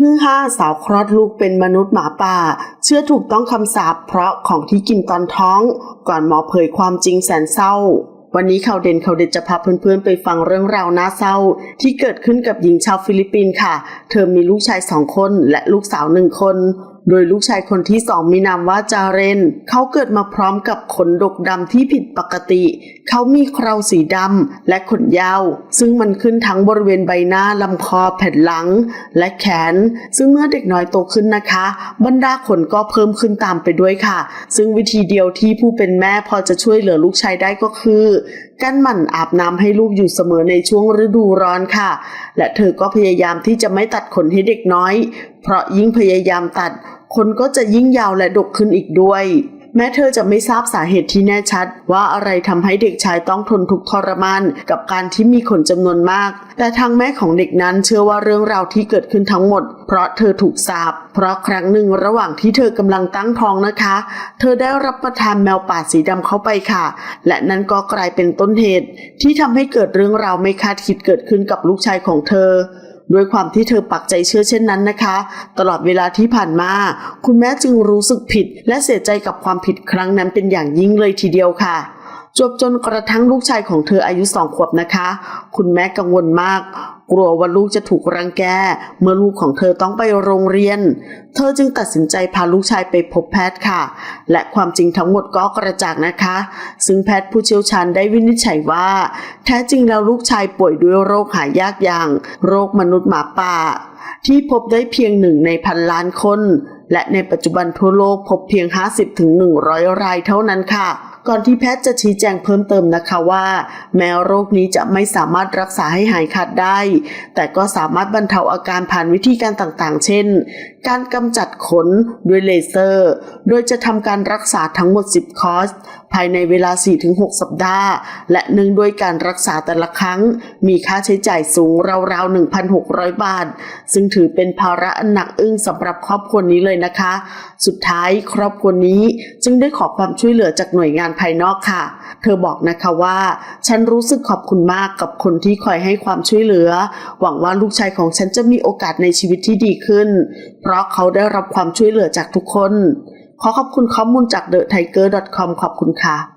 ฮือห้าสาวคลอดลูกเป็นมนุษย์หมาป่า เชื่อถูกต้องคำสาปเพราะของที่กินตอนท้อง ก่อนหมอเผยความจริงแสนเศร้า วันนี้ข่าวเด่นข่าวเด็ดจะพาเพื่อนๆ ไปฟังเรื่องราวน่าเศร้า ที่เกิดขึ้นกับหญิงชาวฟิลิปปินส์ค่ะ เธอมีลูกชายสองคนและลูกสาวหนึ่งคน โดยลูกชายคนที่สองมีนามว่าจาเรน เขาเกิดมาพร้อมกับขนดกดำที่ผิดปกติ เขามีเคราสีดำและขนยาว ซึ่งมันขึ้นทั้งบริเวณใบหน้าลำคอแผ่นหลัง และแขน ซึ่งเมื่อเด็กน้อยโตขึ้นนะคะ บรรดาขนก็เพิ่มขึ้นตามไปด้วยค่ะ ซึ่งวิธีเดียวที่ผู้เป็นแม่พอจะช่วยเหลือลูกชายได้ก็คือ การหมั่นอาบน้ำให้ลูกอยู่เสมอในช่วงฤดูร้อนค่ะ และเธอก็พยายามที่จะไม่ตัดขนให้เด็กน้อย เพราะยิ่งพยายามตัดขนก็จะยิ่งยาวและดกขึ้นอีกด้วย แม้เธอจะไม่ทราบสาเหตุที่แน่ชัด ว่าอะไรทำให้เด็กชายต้องทนทุกข์ทรมานกับการที่มีขนจำนวนมาก แต่ทางแม่ของเด็กนั้นเชื่อว่าเรื่องราวที่เกิดขึ้นทั้งหมด เพราะเธอถูกสาปเพราะครั้งหนึ่งระหว่างที่เธอกำลังตั้งท้องนะคะ เธอได้รับประทานแมวป่าสีดำเข้าไปค่ะ และนั่นก็กลายเป็นต้นเหตุ ที่ทำให้เกิดเรื่องราวไม่คาดคิดเกิดขึ้นกับลูกชายของเธอ ด้วยความที่เธอปักใจเชื่อเช่นนั้นนะคะ ตลอดเวลาที่ผ่านมา คุณแม่จึงรู้สึกผิด และเสียใจกับความผิดครั้งนั้นเป็นอย่างยิ่งเลยทีเดียวค่ะจบจนกระทั่งลูกชายของเธออายุสองขวบนะคะ คุณแม่กังวลมาก กลัวว่าลูกจะถูกรังแก เมื่อลูกของเธอต้องไปโรงเรียน เธอจึงตัดสินใจพาลูกชายไปพบแพทย์ค่ะ และความจริงทั้งหมดก็กระจ่างนะคะ ซึ่งแพทย์ผู้เชี่ยวชาญได้วินิจฉัยว่า แท้จริงแล้วลูกชายป่วยด้วยโรคหายากอย่าง โรคมนุษย์หมาป่า ที่พบได้เพียงหนึ่งในพันล้านคน และในปัจจุบันทั่วโลกพบเพียง 50-100 รายเท่านั้นค่ะ ก่อนที่แพทย์จะชี้แจงเพิ่มเติมนะคะว่า แม้โรคนี้จะไม่สามารถรักษาให้หายขาดได้ แต่ก็สามารถบรรเทาอาการผ่านวิธีการต่างๆ เช่น การกำจัดขนด้วยเลเซอร์ โดยจะทำการรักษาทั้งหมด 10 คอร์สภายในเวลา 4-6 สัปดาห์ และเนื่องด้วยการรักษาแต่ละครั้ง มีค่าใช้จ่ายสูงราวๆ 1,600 บาท ซึ่งถือเป็นภาระอันหนักอึ้งสำหรับครอบครัวนี้เลยนะคะ สุดท้ายครอบครัวนี้จึงได้ขอความช่วยเหลือจากหน่วยงานภายนอกค่ะ เธอบอกนะคะว่า ฉันรู้สึกขอบคุณมากกับคนที่คอยให้ความช่วยเหลือ หวังว่าลูกชายของฉันจะมีโอกาสในชีวิตที่ดีขึ้น เพราะเขาได้รับความช่วยเหลือจากทุกคน ขอขอบคุณข้อมูลจาก TheTiger.com ขอบคุณค่ะ